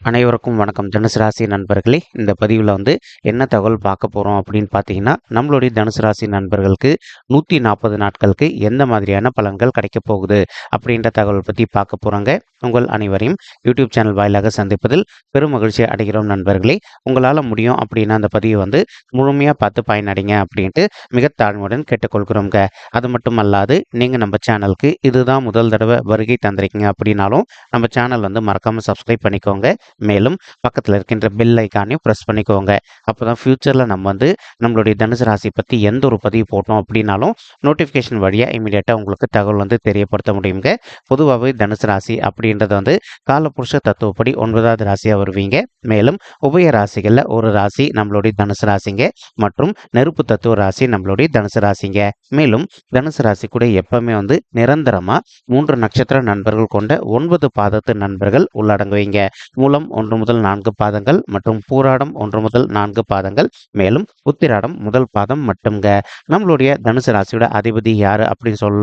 அனைவருக்கும் வணக்கம். தனுசு ராசி நண்பர்களே இந்த பதிவில் வந்து என்ன தகவல் பார்க்க போகிறோம் அப்படின்னு பார்த்தீங்கன்னா நம்மளுடைய தனுசு ராசி நண்பர்களுக்கு நூற்றி நாற்பது நாட்களுக்கு எந்த மாதிரியான பலன்கள் கிடைக்க போகுது அப்படின்ற தகவல் பற்றி பார்க்க போகிறாங்க உங்கள் அனைவரையும் யூடியூப் சேனல் வாயிலாக சந்திப்பதில் பெரும் மகிழ்ச்சி அடைகிறோம் நண்பர்களே. உங்களால் முடியும் அப்படின்னா அந்த பதிவை வந்து முழுமையாக பார்த்து பயனடைங்க அப்படின்ட்டு மிக தாழ்மையுடன் கேட்டுக்கொள்கிறோங்க அது மட்டும் அல்லாது நீங்கள் நம்ம சேனலுக்கு இதுதான் முதல் தடவை வருகை தந்திருக்கீங்க அப்படின்னாலும் நம்ம சேனல் வந்து மறக்காமல் சப்ஸ்கிரைப் பண்ணிக்கோங்க. மேலும் பக்கத்தில் இருக்கின்ற பெல் ஐக்கானையும் ப்ரெஸ் பண்ணிக்கோங்க. அப்போ தான் ஃப்யூச்சரில் நம்ம வந்து நம்மளுடைய தனுசு ராசி பற்றி எந்த ஒரு பதிவு போட்டோம் அப்படின்னாலும் நோட்டிஃபிகேஷன் வழியாக இமீடியட்டாக உங்களுக்கு தகவல் வந்து தெரியப்படுத்த முடியுங்க. பொதுவாகவே தனுசு ராசி அப்படின்றது வந்து காலபுருஷ தத்துவப்படி ஒன்பதாவது ராசியாக வருவீங்க. மேலும் உபய ராசிகளில் ஒரு ராசி நம்மளுடைய தனுசு ராசிங்க மற்றும் நெருப்பு தத்துவ ராசி நம்மளுடைய தனுசு ராசிங்க. மேலும் தனுசு ராசி கூட எப்பவுமே வந்து நிரந்தரமாக மூன்று நட்சத்திர நண்பர்கள் கொண்ட ஒன்பது பாதத்து நண்பர்கள் உள்ளடங்குவீங்க. மூலம் ஒன்று முதல் நான்கு பாதங்கள் மற்றும் பூராடம் ஒன்று முதல் நான்கு பாதங்கள். மேலும் உத்திராடம் முதல் பாதம் மட்டும்ங்க. நம்மளுடைய தனுசு ராசியோட அதிபதி யாரு அப்படின்னு சொல்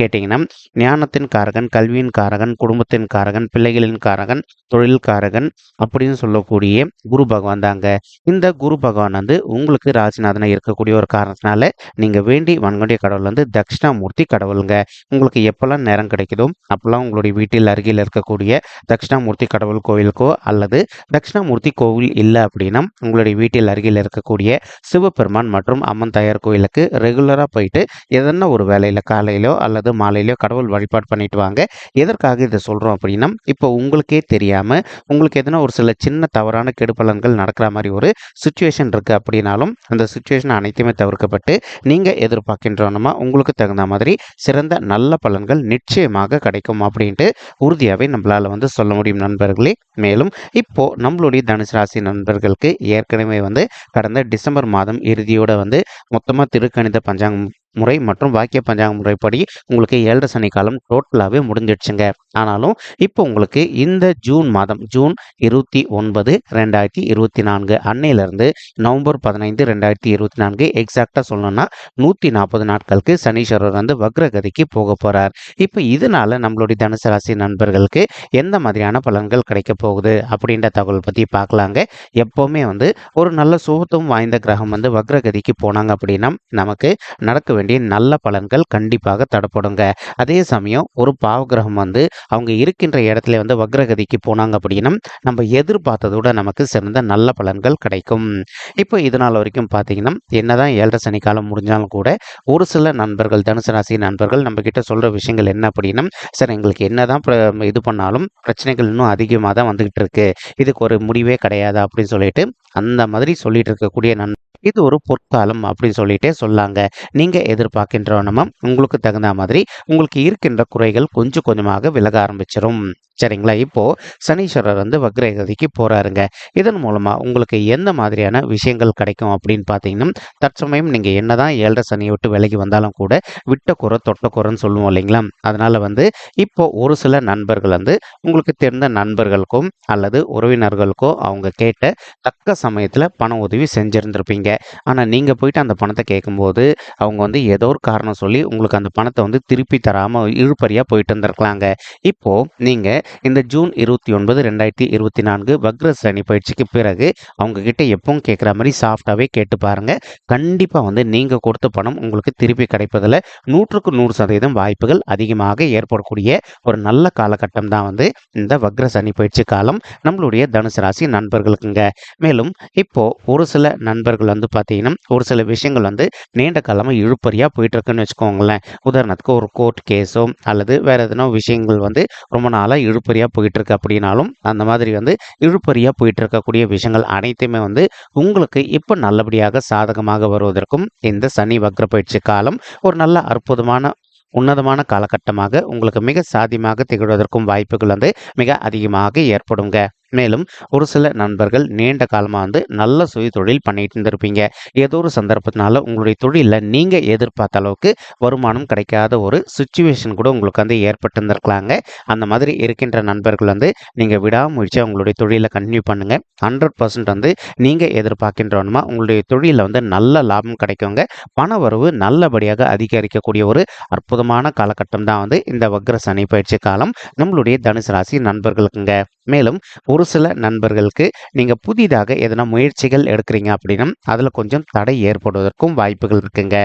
கேட்டிங்கன்னா ஞானத்தின் காரகன் கல்வியின் காரகன் குடும்பத்தின் காரகன் பிள்ளைகளின் காரகன் தொழில் காரகன் அப்படின்னு சொல்லக்கூடிய குரு பகவான் தாங்க. இந்த குரு பகவான் வந்து உங்களுக்கு ராசிநாதனை இருக்கக்கூடிய ஒரு காரணத்தினால நீங்கள் வேண்டி வன்கொண்டிய கடவுள் வந்து தட்சிணாமூர்த்தி கடவுளுங்க. உங்களுக்கு எப்போல்லாம் நேரம் கிடைக்குதோ அப்போல்லாம் உங்களுடைய வீட்டில் அருகில் இருக்கக்கூடிய தட்சிணாமூர்த்தி கடவுள் கோவிலுக்கோ அல்லது தட்சிணாமூர்த்தி கோவில் இல்லை அப்படின்னா உங்களுடைய வீட்டில் அருகில் இருக்கக்கூடிய சிவபெருமான் மற்றும் அம்மன் தாயார் கோயிலுக்கு ரெகுலராக போயிட்டு எதனா ஒரு வேலையில் காலையிலோ அல்லது மாலையிலையோ கடவுள் வழிபாடு பண்ணிட்டு வாங்க. எதற்காக இதை சொல்கிறோம் அப்படின்னா இப்போ உங்களுக்கே தெரியாமல் உங்களுக்கு எதனா ஒரு சில சின்ன தவறான கெடுபலன்கள் நடக்கிற மாதிரி ஒரு சுச்சுவேஷன் இருக்குது அப்படின்னாலும் அந்த சுச்சுவேஷன் அனைத்துமே தவிர்க்கப்பட்டு நீங்கள் எதிர்பார்க்கின்றோன்னா உங்களுக்கு தகுந்த மாதிரி சிறந்த நல்ல பலன்கள் நிச்சயமாக கிடைக்கும் அப்படின்ட்டு உறுதியாகவே நம்மளால் வந்து சொல்ல முடியும் நண்பர்களே. மேலும் இப்போது நம்மளுடைய தனுசு ராசி நண்பர்களுக்கு ஏற்கனவே வந்து கடந்த டிசம்பர் மாதம் இறுதியோட வந்து மொத்தமாக திருக்கணித பஞ்சாங்கம் முறை மற்றும் வாக்கிய பஞ்சாங்க முறைப்படி உங்களுக்கு ஏழரை சனி காலம் டோட்டலாகவே முடிஞ்சிடுச்சுங்க. ஆனாலும் இப்போ உங்களுக்கு இந்த ஜூன் மாதம் ஜூன் இருபத்தி ஒன்பது ரெண்டாயிரத்தி இருபத்தி நான்கு அன்னையிலேருந்து நவம்பர் பதினைந்து ரெண்டாயிரத்தி இருபத்தி நான்கு எக்ஸாக்டாக சொல்லணும்னா நூற்றி நாற்பது நாட்களுக்கு சனீஸ்வரர் வந்து வக்ரகதிக்கு போக போகிறார் இப்போ இதனால நம்மளுடைய தனுசு ராசி நண்பர்களுக்கு எந்த மாதிரியான பலன்கள் கிடைக்க போகுது அப்படின்ற தகவல் பற்றி பார்க்கலாங்க. எப்போவுமே வந்து ஒரு நல்ல சுகத்துவம் வாய்ந்த கிரகம் வந்து வக்ரகதிக்கு போனாங்க அப்படின்னா நமக்கு நடக்க வேண்டிய நல்ல பலன்கள் கண்டிப்பாக தடப்படுங்க அதே சமயம் ஒரு பாவகிரகம் வந்து அவங்க இருக்கின்ற இடத்துல வந்து வக்ரகதிக்கு போனாங்க அப்படின்னா நம்ம எதிர்பார்த்ததோட நமக்கு சிறந்த நல்ல பலன்கள் கிடைக்கும். இப்போ இதனால் வரைக்கும் பார்த்தீங்கன்னா என்னதான் ஏழரை சனி காலம் முடிஞ்சாலும் கூட ஒரு சில நண்பர்கள் தனுசு ராசி நண்பர்கள் நம்ம கிட்ட சொல்ற விஷயங்கள் என்ன அப்படின்னா சார் எங்களுக்கு என்னதான் இது பண்ணாலும் பிரச்சனைகள் இன்னும் அதிகமாக தான் வந்துகிட்டு இருக்கு. இதுக்கு ஒரு முடிவே கிடையாது அப்படின்னு சொல்லிட்டு அந்த மாதிரி சொல்லிட்டு இருக்கக்கூடிய நண்பர் இது ஒரு பொற்காலம் அப்படின்னு சொல்லிட்டே சொல்லாங்க. நீங்க எதிர்பார்க்கின்றவனமா உங்களுக்கு தகுந்த மாதிரி உங்களுக்கு இருக்கின்ற குறைகள் கொஞ்சம் கொஞ்சமாக விலக ஆரம்பிச்சிடும் சரிங்களா? இப்போ சனீஸ்வரர் வந்து வக்ரகதிக்கு போறாருங்க. இதன் மூலமா உங்களுக்கு எந்த மாதிரியான விஷயங்கள் கிடைக்கும் அப்படின்னு பார்த்தீங்கன்னா தற்சமயம் நீங்க என்னதான் ஏழரை சனியை விட்டு விலகி வந்தாலும் கூட விட்டக்குறை தொட்டக்குறைன்னு சொல்லுவோம் இல்லைங்களா? அதனால வந்து இப்போ ஒரு சில நண்பர்கள் வந்து உங்களுக்கு தெரிந்த நண்பர்களுக்கும் அல்லது உறவினர்களுக்கோ அவங்க கேட்ட தக்க சமயத்தில் பண உதவி செஞ்சிருந்திருப்பீங்க. ஆனால் நீங்கள் போயிட்டு அந்த பணத்தை கேட்கும்போது அவங்க வந்து ஏதோ ஒரு காரணம் சொல்லி உங்களுக்கு அந்த பணத்தை வந்து திருப்பி தராமல் இழுப்பறியாக போயிட்டு இருந்திருக்கலாங்க. இப்போ நீங்கள் இந்த ஜூன் இருபத்தி ஒன்பது ரெண்டாயிரத்தி இருபத்தி நான்கு வக்ர சனி பயிற்சிக்கு பிறகு அவங்க கிட்ட எப்பவும் கேட்குற மாதிரி சாஃப்டாகவே கேட்டு பாருங்க. கண்டிப்பாக வந்து நீங்கள் கொடுத்த பணம் உங்களுக்கு திருப்பி கிடைப்பதில் நூற்றுக்கு நூறு சதவீதம் வாய்ப்புகள் அதிகமாக ஏற்படக்கூடிய ஒரு நல்ல காலகட்டம் தான் வந்து இந்த வக்ர சனி பயிற்சி காலம். நம்மளுடைய தனுசு ராசி நண்பர்களுக்குங்க. மேலும் இப்போ ஒரு சில நண்பர்கள் வந்து பார்த்தீங்கன்னா ஒரு சில விஷயங்கள் வந்து நீண்ட காலமாக இழுப்பறியாக போயிட்டு இருக்குன்னு வச்சுக்கோங்களேன். உதாரணத்துக்கு ஒரு கோர்ட் கேஸோ அல்லது வேறு எதனா விஷயங்கள் வந்து ரொம்ப நாளாக இழுப்பறியாக போயிட்டு இருக்கு அப்படின்னாலும் அந்த மாதிரி வந்து இழுப்பறியாக போயிட்டு இருக்கக்கூடிய விஷயங்கள் அனைத்துமே வந்து உங்களுக்கு இப்போ நல்லபடியாக சாதகமாக வருவதற்கும் இந்த சனி வக்ர பயிற்சி காலம் ஒரு நல்ல அற்புதமான உன்னதமான காலகட்டமாக உங்களுக்கு மிக சாதியமாக திகழ்வதற்கும் வாய்ப்புகள் வந்து மிக அதிகமாக ஏற்படுங்க. மேலும் ஒரு சில நண்பர்கள் நீண்ட காலமாக வந்து நல்ல சுய தொழில் பண்ணிட்டு இருந்திருப்பீங்க. ஏதோ ஒரு சந்தர்ப்பத்தினால உங்களுடைய தொழிலில் நீங்கள் எதிர்பார்த்த அளவுக்கு வருமானம் கிடைக்காத ஒரு சுச்சுவேஷன் கூட உங்களுக்கு வந்து ஏற்பட்டிருந்திருக்கலாங்க. அந்த மாதிரி இருக்கின்ற நண்பர்கள் வந்து நீங்கள் விடாமுயற்சியாக உங்களுடைய தொழிலை கண்டினியூ பண்ணுங்கள் ஹண்ட்ரட் பர்சன்ட் வந்து நீங்கள் எதிர்பார்க்கின்றவனுமா உங்களுடைய தொழிலில் வந்து நல்ல லாபம் கிடைக்குங்க. பண வரவு நல்லபடியாக அதிகரிக்கக்கூடிய ஒரு அற்புதமான காலகட்டம் தான் வந்து இந்த வக்ர சனி பயிற்சி காலம் நம்மளுடைய தனுசு ராசி நண்பர்களுக்குங்க. மேலும் ஒரு சில நண்பர்களுக்கு நீங்கள் புதிதாக எதனா முயற்சிகள் எடுக்கிறீங்க அப்படின்னா அதில் கொஞ்சம் தடை ஏற்படுவதற்கும் வாய்ப்புகள் இருக்குங்க.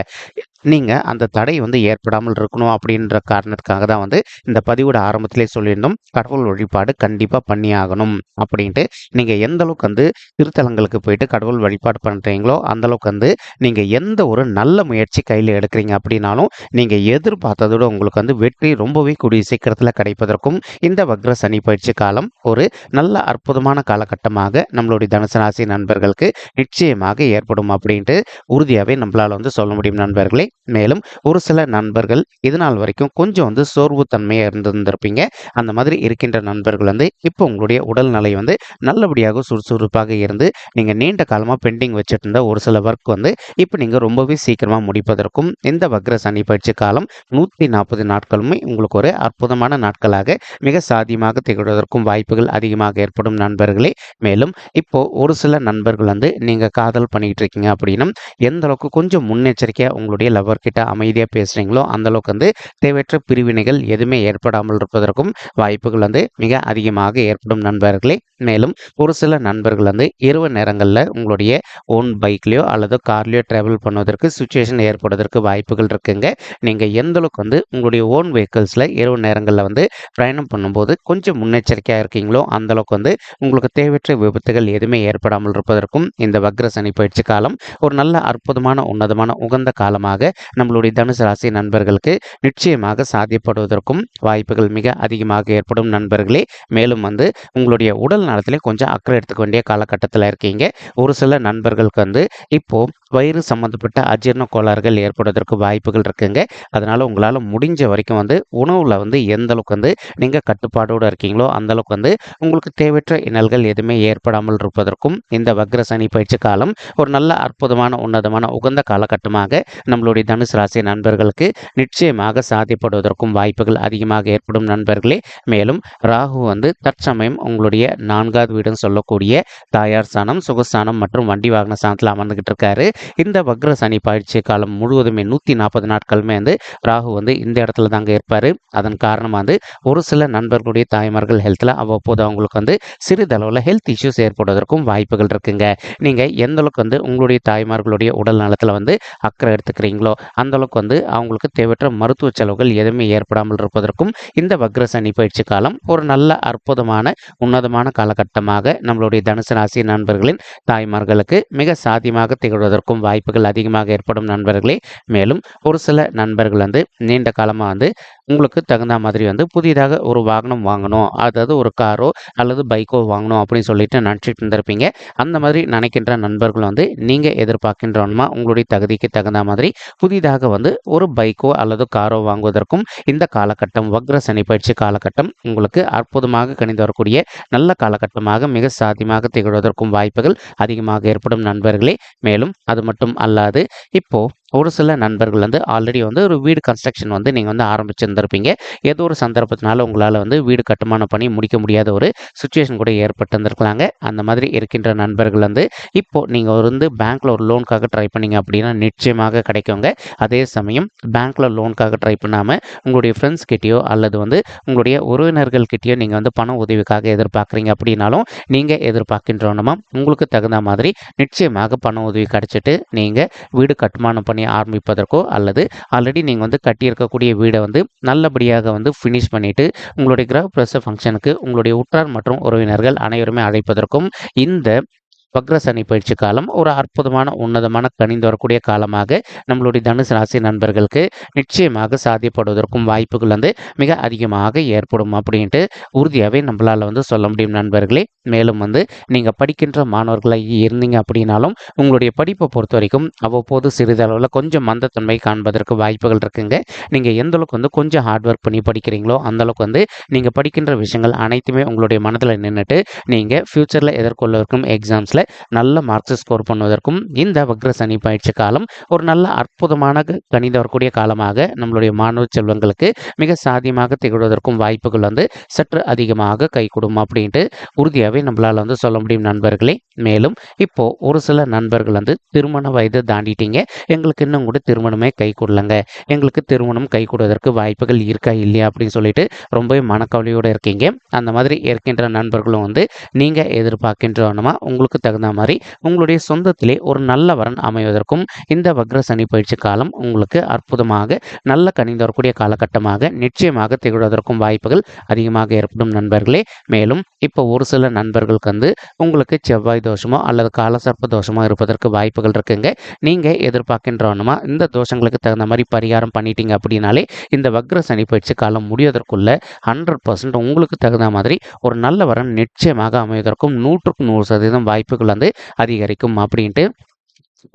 நீங்கள் அந்த தடை வந்து ஏற்படாமல் இருக்கணும் அப்படின்ற காரணத்துக்காக தான் வந்து இந்த பதிவோட ஆரம்பத்திலே சொல்லியிருந்தோம். கடவுள் வழிபாடு கண்டிப்பாக பண்ணி ஆகணும் அப்படின்ட்டு. நீங்கள் எந்த அளவுக்கு வந்து திருத்தலங்களுக்கு போயிட்டு கடவுள் வழிபாடு பண்ணுறீங்களோ அந்த அளவுக்கு வந்து நீங்கள் எந்த ஒரு நல்ல முயற்சி கையில் எடுக்கிறீங்க அப்படின்னாலும் நீங்கள் எதிர்பார்த்ததோட உங்களுக்கு வந்து வெற்றி ரொம்பவே கூடிய சீக்கிரத்தில் கிடைப்பதற்கும் இந்த வக்ர சனி பயிற்சி காலம் ஒரு ஒரு நல்ல அற்புதமான காலகட்டமாக நம்மளுடைய தனுசு ராசி நண்பர்களுக்கு நிச்சயமாக ஏற்படும் அப்படின்ட்டு உறுதியாகவே நம்மளால் வந்து சொல்ல முடியும் நண்பர்களே. மேலும் ஒரு சில நண்பர்கள் இது நாள் வரைக்கும் கொஞ்சம் வந்து சோர்வு தன்மையாக இருந்திருந்திருப்பீங்க. அந்த மாதிரி இருக்கின்ற நண்பர்கள் வந்து இப்போ உங்களுடைய உடல்நிலை வந்து நல்லபடியாக சுறுசுறுப்பாக இருந்து நீங்கள் நீண்ட காலமாக பெண்டிங் வச்சுட்டு இருந்த ஒரு சில ஒர்க் வந்து இப்போ நீங்கள் ரொம்பவே சீக்கிரமாக முடிப்பதற்கும் இந்த வக்ர சனி பயிற்சி காலம் நூற்றி நாற்பது நாட்களுமே உங்களுக்கு ஒரு அற்புதமான நாட்களாக மிக சாதியமாக திகழ்வதற்கும் வாய்ப்புகள் அதிகமாக ஏற்படும் நண்பர்களே. மேலும் இப்போ ஒரு சில நண்பர்கள் வந்து நீங்கள் காதல் பண்ணிக்கிட்டு இருக்கீங்க அப்படின்னா எந்த அளவுக்கு கொஞ்சம் முன்னெச்சரிக்கையாக உங்களுடைய லவர் கிட்ட அமைதியாக பேசுகிறீங்களோ அந்த அளவுக்கு வந்து தேவையற்ற பிரிவினைகள் எதுவுமே ஏற்படாமல் இருப்பதற்கும் வாய்ப்புகள் வந்து மிக அதிகமாக ஏற்படும் நண்பர்களே. மேலும் ஒரு சில நண்பர்கள் வந்து இரவு நேரங்களில் உங்களுடைய ஓன் பைக்லேயோ அல்லது கார்லேயோ ட்ராவல் பண்ணுவதற்கு சுச்சுவேஷன் ஏற்படுவதற்கு வாய்ப்புகள் இருக்குங்க. நீங்கள் எந்த அளவுக்கு வந்து உங்களுடைய ஓன் வெஹிக்கிள்ஸில் இரவு நேரங்களில் வந்து பிரயாணம் பண்ணும்போது கொஞ்சம் முன்னெச்சரிக்கையாக இருக்கீங்க அந்த அந்தளவுக்கு வந்து உங்களுக்கு தேவையற்ற விபத்துகள் எதுவுமே ஏற்படாமல் இருப்பதற்கும் இந்த வக்ர சனி பயிற்சி காலம் ஒரு நல்ல அற்புதமான உன்னதமான உகந்த காலமாக நம்மளுடைய தனுசு ராசி நண்பர்களுக்கு நிச்சயமாக சாத்தியப்படுவதற்கும் வாய்ப்புகள் மிக அதிகமாக ஏற்படும் நண்பர்களே. மேலும் வந்து உங்களுடைய உடல் நலத்திலே கொஞ்சம் அக்கறை எடுத்துக்க வேண்டிய காலகட்டத்தில் இருக்கீங்க. ஒரு சில நண்பர்களுக்கு வந்து இப்போ வயிறு சம்மந்தப்பட்ட அஜீரண கோளாறுகள் ஏற்படுவதற்கு வாய்ப்புகள் இருக்குங்க. அதனால் உங்களால் முடிஞ்ச வரைக்கும் வந்து உணவில் வந்து எந்த அளவுக்கு வந்து நீங்கள் கட்டுப்பாடோடு இருக்கீங்களோ அந்த அளவுக்கு வந்து உங்களுக்கு தேவையற்ற இனல்கள் எதுவுமே ஏற்படாமல் இருப்பதற்கும் இந்த வக்ர சனி பயிற்சி காலம் ஒரு நல்ல அற்புதமான உன்னதமான உகந்த காலகட்டமாக நம்மளுடைய தனுசு ராசி நண்பர்களுக்கு நிச்சயமாக சாத்தியப்படுவதற்கும் வாய்ப்புகள் அதிகமாக ஏற்படும் நண்பர்களே. மேலும் ராகு வந்து தற்சமயம் உங்களுடைய நான்காவது வீடுன்னு சொல்லக்கூடிய தாயார் ஸ்தானம் சுகஸ்தானம் மற்றும் வண்டி வாகன ஸ்தானத்தில் அமர்ந்துகிட்டு இருக்காரு. இந்த வக்ர சனி பயிற்சி காலம் முழுவதுமே நூற்றி நாற்பது நாட்களுமே வந்து ராகு வந்து இந்த இடத்துல தாங்க இருப்பார். அதன் காரணமாக வந்து ஒரு சில நண்பர்களுடைய தாய்மார்கள் ஹெல்த்தில் அவ்வப்போது அவங்களுக்கு வந்து சிறிதளவில் ஹெல்த் இஷ்யூஸ் ஏற்படுவதற்கும் வாய்ப்புகள் இருக்குங்க. நீங்கள் எந்த அளவுக்கு வந்து உங்களுடைய தாய்மார்களுடைய உடல் நலத்தில் வந்து அக்கறை எடுத்துக்கிறீங்களோ அந்த அளவுக்கு வந்து அவங்களுக்கு தேவையற்ற மருத்துவ செலவுகள் எதுவுமே ஏற்படாமல் இருப்பதற்கும் இந்த வக்ர சனி பயிற்சி காலம் ஒரு நல்ல அற்புதமான உன்னதமான காலகட்டமாக நம்மளுடைய தனுசு ராசி நண்பர்களின் தாய்மார்களுக்கு மிக சாத்தியமாக திகழ்வதற்கும் வாய்ப்புகள் அதிகமாக ஏற்படும் நண்பர்களே. மேலும் ஒரு சில நண்பர்கள் வந்து நீண்ட காலமாக வந்து உங்களுக்கு தகுந்த மாதிரி வந்து புதிதாக ஒரு வாகனம் வாங்கணும் அதாவது ஒரு காரோ அல்லது பைக்கோ வாங்கணும் அப்படின்னு சொல்லிட்டு நினச்சிட்டு இருந்திருப்பீங்க. அந்த மாதிரி நினைக்கின்ற நண்பர்கள் வந்து நீங்கள் எதிர்பார்க்கின்றவனுமா? உங்களுடைய தகுதிக்கு தகுந்த மாதிரி புதிதாக வந்து ஒரு பைக்கோ அல்லது காரோ வாங்குவதற்கும் இந்த காலகட்டம் வக்ர சனி பயிற்சி காலகட்டம் உங்களுக்கு அற்புதமாக கணிந்து வரக்கூடிய நல்ல காலகட்டமாக மிக சாத்தியமாக திகழ்வதற்கும் வாய்ப்புகள் அதிகமாக ஏற்படும் நண்பர்களே. மேலும் அது மட்டும் அல்லாது இப்போ ஒரு சில நண்பர்கள் வந்து ஆல்ரெடி வந்து ஒரு வீடு கன்ஸ்ட்ரக்ஷன் வந்து நீங்கள் வந்து ஆரம்பிச்சிருந்திருப்பீங்க. ஏதோ ஒரு சந்தர்ப்பத்தினால உங்களால் வந்து வீடு கட்டுமானம் பண்ணி முடிக்க முடியாத ஒரு சுச்சுவேஷன் கூட ஏற்பட்டிருந்திருக்கலாங்க. அந்த மாதிரி இருக்கின்ற நண்பர்கள் வந்து இப்போது நீங்கள் வந்து பேங்க்கில் ஒரு லோனுக்காக ட்ரை பண்ணீங்க அப்படின்னா நிச்சயமாக கிடைக்குங்க. அதே சமயம் பேங்க்கில் லோனுக்காக ட்ரை பண்ணாமல் உங்களுடைய ஃப்ரெண்ட்ஸ் கிட்டேயோ அல்லது வந்து உங்களுடைய உறவினர்கள் கிட்டேயோ நீங்கள் வந்து பண உதவிக்காக எதிர்பார்க்குறீங்க அப்படின்னாலும் நீங்கள் எதிர்பார்க்கின்றோனமா உங்களுக்கு தகுந்த மாதிரி நிச்சயமாக பண உதவி கிடைச்சிட்டு நீங்கள் வீடு கட்டுமானம் பண்ணி ஆரம்பிப்பதற்கோ அல்லது ஆல்ரெடி நீங்கள் வந்து கட்டியிருக்கக்கூடிய வீடை வந்து நல்லபடியாக வந்து ஃபினிஷ் பண்ணிவிட்டு உங்களுடைய கிரக பிரச ஃபங்க்ஷனுக்கு உங்களுடைய உற்றார் மற்றும் உறவினர்கள் அனைவருமே அழைப்பதற்கும் இந்த வக்ரசனி பயிற்சி காலம் ஒரு அற்புதமான உன்னதமான கணிந்து வரக்கூடிய காலமாக நம்மளுடைய தனுசு ராசி நண்பர்களுக்கு நிச்சயமாக சாத்தியப்படுவதற்கும் வாய்ப்புகள் வந்து மிக அதிகமாக ஏற்படும் அப்படின்ட்டு உறுதியாகவே நம்மளால் வந்து சொல்ல முடியும் நண்பர்களே. மேலும் வந்து நீங்கள் படிக்கின்ற மாணவர்களாக இருந்தீங்க அப்படின்னாலும் உங்களுடைய படிப்பை பொறுத்த வரைக்கும் அவ்வப்போது சிறிதளவில் கொஞ்சம் மந்தத்தன்மை காண்பதற்கு வாய்ப்புகள் இருக்குங்க. நீங்கள் எந்த அளவுக்கு வந்து கொஞ்சம் ஹார்ட் ஒர்க் பண்ணி படிக்கிறீங்களோ அந்தளவுக்கு வந்து நீங்கள் படிக்கின்ற விஷயங்கள் அனைத்துமே உங்களுடைய மனதில் நின்றுட்டு நீங்கள் ஃப்யூச்சரில் எதிர்கொள்ளவிருக்கும் எக்ஸாம்ஸில் நல்ல மார்க்ஸ் ஸ்கோர் பண்ணுவதற்கும் இந்த வக்ர சனி பயிற்சி காலம் ஒரு நல்ல அற்புதமான கணித வரக்கூடிய காலமாக நம்மளுடைய மாணவ செல்வங்களுக்கு மிக சாதியமாக திகழ்வதற்கும் வாய்ப்புகள் வந்து சற்று அதிகமாக கைகூடும் அப்படின்ட்டு உறுதியாக உறுதியாகவே நம்மளால் வந்து சொல்ல முடியும் நண்பர்களே. மேலும் இப்போ ஒரு சில நண்பர்கள் வந்து திருமண வயதை தாண்டிட்டீங்க. எங்களுக்கு இன்னும் கூட திருமணமே கை கொடுலங்க. எங்களுக்கு திருமணம் கை கொடுவதற்கு வாய்ப்புகள் இருக்கா இல்லையா அப்படின்னு சொல்லிட்டு ரொம்பவே மனக்கவலையோடு இருக்கீங்க. அந்த மாதிரி இருக்கின்ற நண்பர்களும் வந்து நீங்கள் எதிர்பார்க்கின்றவனமா உங்களுக்கு தகுந்த மாதிரி உங்களுடைய சொந்தத்திலே ஒரு நல்ல வரன் அமைவதற்கும் இந்த வக்ர சனி பயிற்சி காலம் உங்களுக்கு அற்புதமாக நல்ல கணிந்து வரக்கூடிய காலகட்டமாக நிச்சயமாக திகழ்வதற்கும் வாய்ப்புகள் அதிகமாக ஏற்படும் நண்பர்களே. மேலும் இப்போ ஒரு சில நண்பர்களுக்கு வந்து உங்களுக்கு செவ்வாய் தோஷமோ அல்லது காலசர்ப்ப தோஷமோ இருப்பதற்கு வாய்ப்புகள் இருக்குங்க. நீங்கள் எதிர்பார்க்கின்றவனுமா இந்த தோஷங்களுக்கு தகுந்த மாதிரி பரிகாரம் பண்ணிட்டீங்க அப்படின்னாலே இந்த வக்ர சனி பயிற்சி காலம் முடியதற்குள்ள ஹண்ட்ரட் பர்சன்ட் உங்களுக்கு தகுந்த மாதிரி ஒரு நல்ல வரன் நிச்சயமாக அமைவதற்கும் நூற்றுக்கு நூறு சதவீதம் வாய்ப்புகள் வந்து அதிகரிக்கும் அப்படின்ட்டு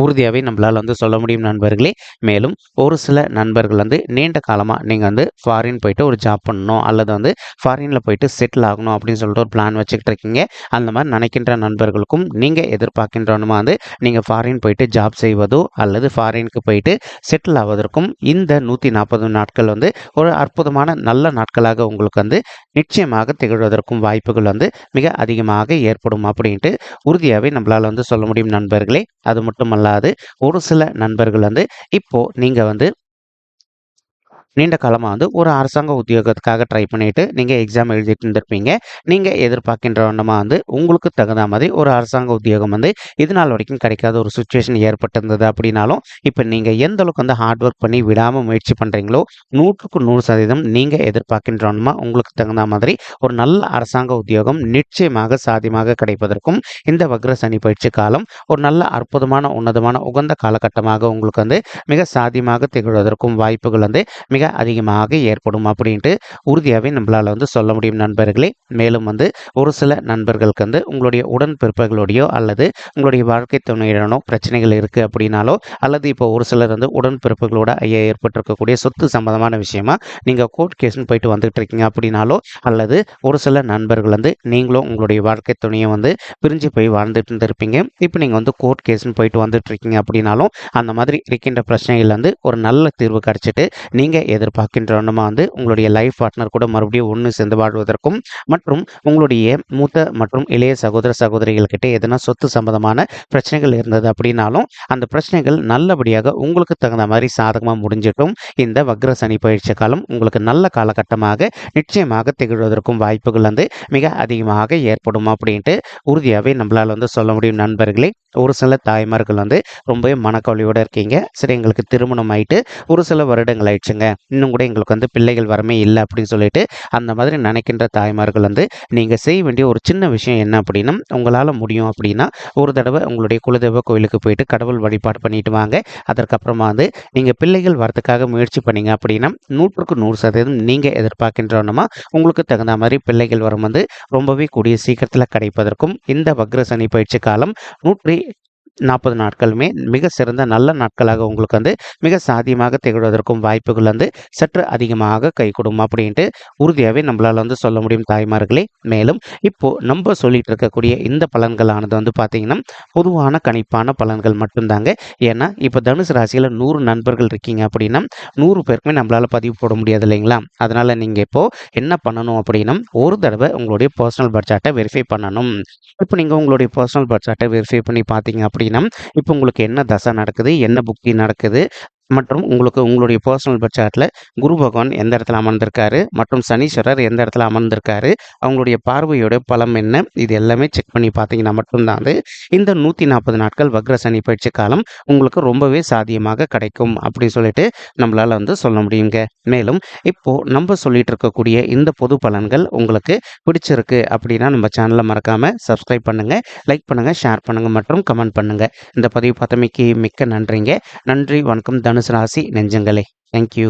உறுதியாகவே நம்மளால் வந்து சொல்ல முடியும் நண்பர்களே. மேலும் ஒரு சில நண்பர்கள் வந்து நீண்ட காலமாக நீங்கள் வந்து ஃபாரின் போயிட்டு ஒரு ஜாப் பண்ணணும் அல்லது வந்து ஃபாரினில் போயிட்டு செட்டில் ஆகணும் அப்படின்னு சொல்லிட்டு ஒரு பிளான் வச்சுக்கிட்டு இருக்கீங்க. அந்த மாதிரி நினைக்கின்ற நண்பர்களுக்கும் நீங்கள் எதிர்பார்க்கின்றவனுமா வந்து நீங்கள் ஃபாரின் போயிட்டு ஜாப் செய்வதோ அல்லது ஃபாரினுக்கு போயிட்டு செட்டில் ஆவதற்கும் இந்த நூற்றி நாற்பது நாட்கள் வந்து ஒரு அற்புதமான நல்ல நாட்களாக உங்களுக்கு வந்து நிச்சயமாக திகழ்வதற்கும் வாய்ப்புகள் வந்து மிக அதிகமாக ஏற்படும் அப்படின்ட்டு உறுதியாகவே நம்மளால் வந்து சொல்ல முடியும் நண்பர்களே. அது மட்டும் அல்லாது ஒரு சில நண்பர்கள் வந்து இப்போ நீங்கள் வந்து நீண்ட காலமாக வந்து ஒரு அரசாங்க உத்தியோகத்துக்காக ட்ரை பண்ணிட்டு நீங்கள் எக்ஸாம் எழுதிட்டு இருந்திருப்பீங்க. நீங்கள் எதிர்பார்க்கின்ற வண்ணமாக வந்து உங்களுக்கு தகுந்த மாதிரி ஒரு அரசாங்க உத்தியோகம் வந்து இது நாள் வரைக்கும் கிடைக்காத ஒரு சுச்சுவேஷன் ஏற்பட்டிருந்தது அப்படின்னாலும் இப்போ நீங்கள் எந்த அளவுக்கு வந்து ஹார்ட் ஒர்க் பண்ணி விடாமல் முயற்சி பண்ணுறீங்களோ நூற்றுக்கு நூறு சதவீதம் நீங்கள் எதிர்பார்க்கின்ற வண்ணமாக உங்களுக்கு தகுந்த மாதிரி ஒரு நல்ல அரசாங்க உத்தியோகம் நிச்சயமாக சாத்தியமாக கிடைப்பதற்கும் இந்த வக்ர சனி பயிற்சி காலம் ஒரு நல்ல அற்புதமான உன்னதமான உகந்த காலகட்டமாக உங்களுக்கு வந்து மிக சாத்தியமாக திகழ்வதற்கும் வாய்ப்புகள் வந்து மிக அதிகமாக ஏற்படும் அப்படின்ட்டு உறுதியாகவே நம்மளால் வந்து சொல்ல முடியும் நண்பர்களே. மேலும் வந்து ஒரு சில நண்பர்களுக்கு வந்து உங்களுடைய உடன்பிறப்புகளோடையோ அல்லது உங்களுடைய வாழ்க்கை துணையுடனோ பிரச்சனைகள் இருக்குது அப்படின்னாலோ அல்லது இப்போ ஒரு சிலர் வந்து உடன்பிறப்புகளோட ஐயா ஏற்பட்டிருக்கக்கூடிய சொத்து சம்பந்தமான விஷயமா நீங்கள் கோர்ட் கேஸ்னு போயிட்டு வந்துகிட்டு இருக்கீங்க அப்படின்னாலோ அல்லது ஒரு சில நண்பர்கள் வந்து நீங்களும் உங்களுடைய வாழ்க்கை துணையை வந்து பிரிஞ்சு போய் வாழ்ந்துட்டு இருந்திருப்பீங்க. இப்போ நீங்கள் வந்து கோர்ட் கேஸ்னு போயிட்டு வந்துட்டு இருக்கீங்க அப்படின்னாலும் அந்த மாதிரி இருக்கின்ற பிரச்சனைகள் வந்து ஒரு நல்ல தீர்வு கிடைச்சிட்டு நீங்கள் எதிர்பார்க்கின்றவனுமா வந்து உங்களுடைய லைஃப் பார்ட்னர் கூட மறுபடியும் ஒன்று சேர்ந்து வாழ்வதற்கும் மற்றும் உங்களுடைய மூத்த மற்றும் இளைய சகோதர சகோதரிகள்கிட்ட எதனா சொத்து சம்பந்தமான பிரச்சனைகள் இருந்தது அப்படின்னாலும் அந்த பிரச்சனைகள் நல்லபடியாக உங்களுக்கு தகுந்த மாதிரி சாதகமாக முடிஞ்சிட்டும். இந்த வக்ர சனி பயிற்சி காலம் உங்களுக்கு நல்ல காலகட்டமாக நிச்சயமாக திகழ்வதற்கும் வாய்ப்புகள் வந்து மிக அதிகமாக ஏற்படும் அப்படின்ட்டு உறுதியாகவே நம்மளால் வந்து சொல்ல முடியும் நண்பர்களே. ஒரு சில தாய்மார்கள் வந்து ரொம்பவே மனக்கவலையோடு இருக்கீங்க. சரி எங்களுக்கு திருமணம் ஆயிட்டு ஒரு சில வருடங்கள் ஆயிடுச்சுங்க. இன்னும் கூட எங்களுக்கு வந்து பிள்ளைகள் வரமே இல்லை அப்படின்னு சொல்லிட்டு அந்த மாதிரி நினைக்கின்ற தாய்மார்கள் வந்து நீங்கள் செய்ய வேண்டிய ஒரு சின்ன விஷயம் என்ன அப்படின்னா உங்களால் முடியும் அப்படின்னா ஒரு தடவை உங்களுடைய குலதெய்வ கோயிலுக்கு போயிட்டு கடவுள் வழிபாடு பண்ணிட்டு வாங்க. அதற்கப்புறமா வந்து நீங்கள் பிள்ளைகள் வரதுக்காக முயற்சி பண்ணீங்க அப்படின்னா நூற்றுக்கு நூறு சதவீதம் நீங்கள் எதிர்பார்க்கின்றோன்னா உங்களுக்கு தகுந்த மாதிரி பிள்ளைகள் வரும் வந்து ரொம்பவே கூடிய சீக்கிரத்தில் கிடைப்பதற்கும் இந்த வக்ர சனி பயிற்சி காலம் நூற்றி நாற்பது நாட்களுமே மிக சிறந்த நல்ல நாட்களாக உங்களுக்கு வந்து மிக சாதியமாக திகழ்வதற்கும் வாய்ப்புகள் வந்து சற்று அதிகமாக கை கொடுக்கும் அப்படின்ட்டு உறுதியாகவே நம்மளால் வந்து சொல்ல முடியும் தாய்மார்களே. மேலும் இப்போது நம்ம சொல்லிட்டு இருக்கக்கூடிய இந்த பலன்களானது வந்து பார்த்தீங்கன்னா பொதுவான கணிப்பான பலன்கள் மட்டும்தாங்க. ஏன்னா இப்போ தனுசு ராசியில் நூறு நண்பர்கள் இருக்கீங்க அப்படின்னா நூறு பேருக்குமே நம்மளால் பதிவு போட முடியாது இல்லைங்களா? அதனால் நீங்கள் இப்போது என்ன பண்ணணும் அப்படின்னா ஒரு தடவை உங்களுடைய பர்சனல் பட்ஜெட்டை வெரிஃபை பண்ணணும். இப்போ நீங்கள் உங்களுடைய பர்சனல் பட்ஜெட்டை வெரிஃபை பண்ணி பார்த்தீங்க பார்த்தீங்கன்னா இப்போ உங்களுக்கு என்ன தசை நடக்குது? என்ன புக்தி நடக்குது? மற்றும் உங்களுக்கு உங்களுடைய பர்சனல் பட்ஜெட்டில் குரு பகவான் எந்த இடத்துல அமர்ந்திருக்காரு மற்றும் சனீஸ்வரர் எந்த இடத்துல அமர்ந்திருக்காரு அவங்களுடைய பார்வையோட பலம் என்ன இது எல்லாமே செக் பண்ணி பார்த்தீங்கன்னா மட்டும்தான் வந்து இந்த நூற்றி நாற்பது நாட்கள் வக்ர சனி பயிற்சி காலம் உங்களுக்கு ரொம்பவே சாதியமாக கிடைக்கும் அப்படின்னு சொல்லிட்டு நம்மளால் வந்து சொல்ல முடியுங்க. மேலும் இப்போது நம்ம சொல்லிட்டு இருக்கக்கூடிய இந்த பொது பலன்கள் உங்களுக்கு பிடிச்சிருக்கு அப்படின்னா நம்ம சேனலை மறக்காமல் சப்ஸ்கிரைப் பண்ணுங்கள் லைக் பண்ணுங்கள் ஷேர் பண்ணுங்கள் மற்றும் கமெண்ட் பண்ணுங்கள் இந்த பதிவு பார்த்தமைக்கு மிக்க நன்றிங்க. நன்றி வணக்கம் தனுசு ராசி நெஞ்சங்களே தேங்க்யூ